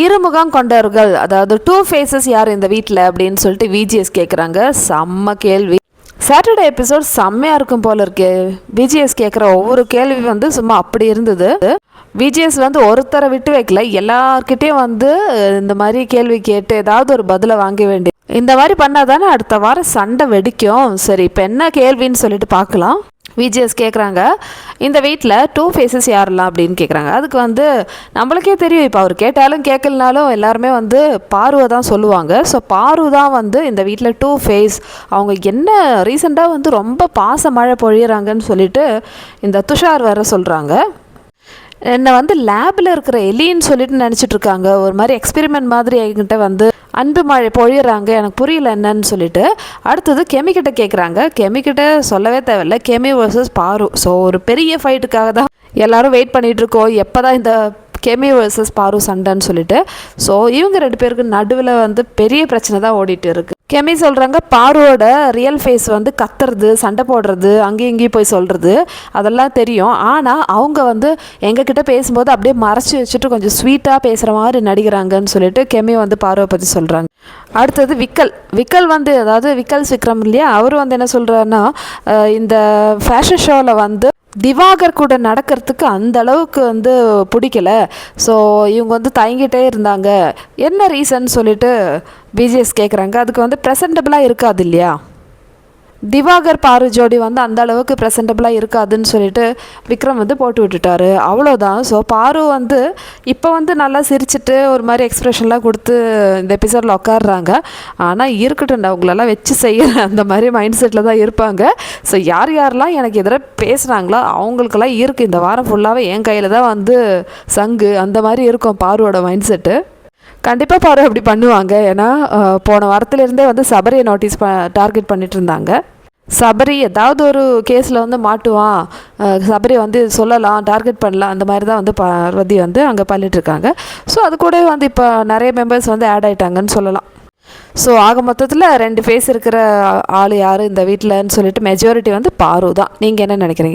இருமுகம் கொண்டவர்கள் அதாவது two faces யார் இந்த வீட்டில் அப்படின்னு சொல்லிட்டு விஜிஎஸ் கேட்குறாங்க செம்ம கேள்வி. சாட்டர்டே எபிசோட் செம்மையாக இருக்கும் போல இருக்கு. விஜிஎஸ் கேட்குற ஒவ்வொரு கேள்வி வந்து சும்மா அப்படி இருந்தது. விஜிஎஸ் வந்து ஒருத்தரை விட்டு வைக்கல. எல்லார்கிட்டயும் வந்து இந்த மாதிரி கேள்வி கேட்டு ஏதாவது ஒரு பதிலை வாங்க வேண்டிய இந்த மாதிரி பண்ணாதானே அடுத்த வாரம் சண்டை வெடிக்கும். சரி இப்போ என்ன கேள்வின்னு சொல்லிட்டு பார்க்கலாம். விஜிஎஸ் கேட்குறாங்க இந்த வீட்டில் டூ ஃபேஸஸ் யாரெல்லாம் அப்படின்னு கேட்குறாங்க அதுக்கு வந்து நம்மளுக்கே தெரியும் இப்போ அவர் கேட்டாலும் கேட்கலனாலும் எல்லாருமே வந்து பார்வை தான் சொல்லுவாங்க. ஸோ பார்வு தான் வந்து இந்த வீட்டில் டூ ஃபேஸ் அவங்க என்ன ரீசெண்டாக வந்து ரொம்ப பாச மழை பொழியிறாங்கன்னு சொல்லிட்டு இந்த துஷார் வர சொல்கிறாங்க என்னை வந்து லேபில் இருக்கிற எலின்னு சொல்லிட்டு நினச்சிட்டு இருக்காங்க. ஒரு மாதிரி எக்ஸ்பெரிமெண்ட் மாதிரி என்கிட்ட வந்து அன்பு மழை பொழியிறாங்க எனக்கு புரியல என்னன்னு சொல்லிட்டு. அடுத்தது கெமிக்கிட்ட கேட்குறாங்க கெமிக்கிட்ட சொல்லவே தேவையில்ல. கெமி வர்சஸ் பாரு. ஸோ ஒரு பெரிய ஃபைட்டுக்காக தான் எல்லாரும் வெயிட் பண்ணிட்டு இருக்கோம் எப்போ தான் இந்த கெமி வர்சஸ் பாரு சண்டைன்னு சொல்லிட்டு. ஸோ இவங்க ரெண்டு பேருக்கு நடுவில் வந்து பெரிய பிரச்சனை தான் ஓடிட்டு இருக்கு. கெமி சொல்கிறாங்க பாருவோட ரியல் ஃபேஸ் வந்து கத்துறது சண்டை போடுறது அங்கேயும் இங்கேயும் போய் சொல்கிறது அதெல்லாம் தெரியும். ஆனால் அவங்க வந்து எங்ககிட்ட பேசும்போது அப்படியே மறைச்சி வச்சுட்டு கொஞ்சம் ஸ்வீட்டாக பேசுகிற மாதிரி நடிக்கிறாங்கன்னு சொல்லிட்டு கெமி வந்து பார்வை பற்றி சொல்கிறாங்க அடுத்தது விக்கல். விக்கல் வந்து அதாவது விக்கல்ஸ் விக்ரம் இல்லையா? அவர் வந்து என்ன சொல்கிறாருன்னா இந்த ஃபேஷன் ஷோவில் வந்து திவாகர் கூட நடக்கிறதுக்கு அந்த அளவுக்கு வந்து பிடிக்கல. ஸோ இவங்க வந்து தயங்கிட்டே இருந்தாங்க. என்ன ரீசன் சொல்லிட்டு பிஜிஎஸ் கேட்குறாங்க அதுக்கு வந்து ப்ரெசன்டபுளாக இருக்காது இல்லையா? திவாகர் பாரு ஜோடி வந்து அந்த அளவுக்கு ப்ரெசன்டபுளாக இருக்காதுன்னு சொல்லிட்டு விக்ரம் வந்து போட்டு விட்டுட்டாரு. அவ்வளோதான் ஸோ பாரு வந்து இப்போ வந்து நல்லா சிரிச்சிட்டு ஒரு மாதிரி எக்ஸ்ப்ரெஷன்லாம் கொடுத்து இந்த எபிசோடில் உட்காடுறாங்க ஆனால் இருக்கட்டும் அவங்களெல்லாம் வச்சு செய்ய அந்த மாதிரி மைண்ட் செட்டில் தான் இருப்பாங்க. ஸோ யார் யாரெல்லாம் எனக்கு எதிராக பேசுகிறாங்களோ அவங்களுக்கெல்லாம் இருக்குது இந்த வாரம் ஃபுல்லாகவே என் கையில் தான் வந்து சங்கு அந்த மாதிரி இருக்கும் பாருவோட மைண்ட் செட்டு கண்டிப்பாக பாரு அப்படி பண்ணுவாங்க. ஏன்னா போன வாரத்துலேருந்தே வந்து சபரியை நோட்டீஸ் ப டார்கெட் பண்ணிட்டு இருந்தாங்க. சபரி ஏதாவது ஒரு கேஸில் வந்து மாட்டுவான். சபரி வந்து சொல்லலாம் டார்கெட் பண்ணலாம். அந்த மாதிரி தான் வந்து பார்வதி வந்து அங்கே பண்ணிட்டு இருக்காங்க ஸோ அது கூட வந்து இப்போ நிறைய மெம்பர்ஸ் வந்து ஆட் ஆயிட்டாங்கன்னு சொல்லலாம். ஸோ ஆக மொத்தத்தில் ரெண்டு ஃபேஸ் இருக்கிற ஆள் யார் இந்த வீட்டிலன்னு சொல்லிட்டு மெஜாரிட்டி வந்து பாரு தான் நீங்கள் என்ன நினைக்கிறீங்க?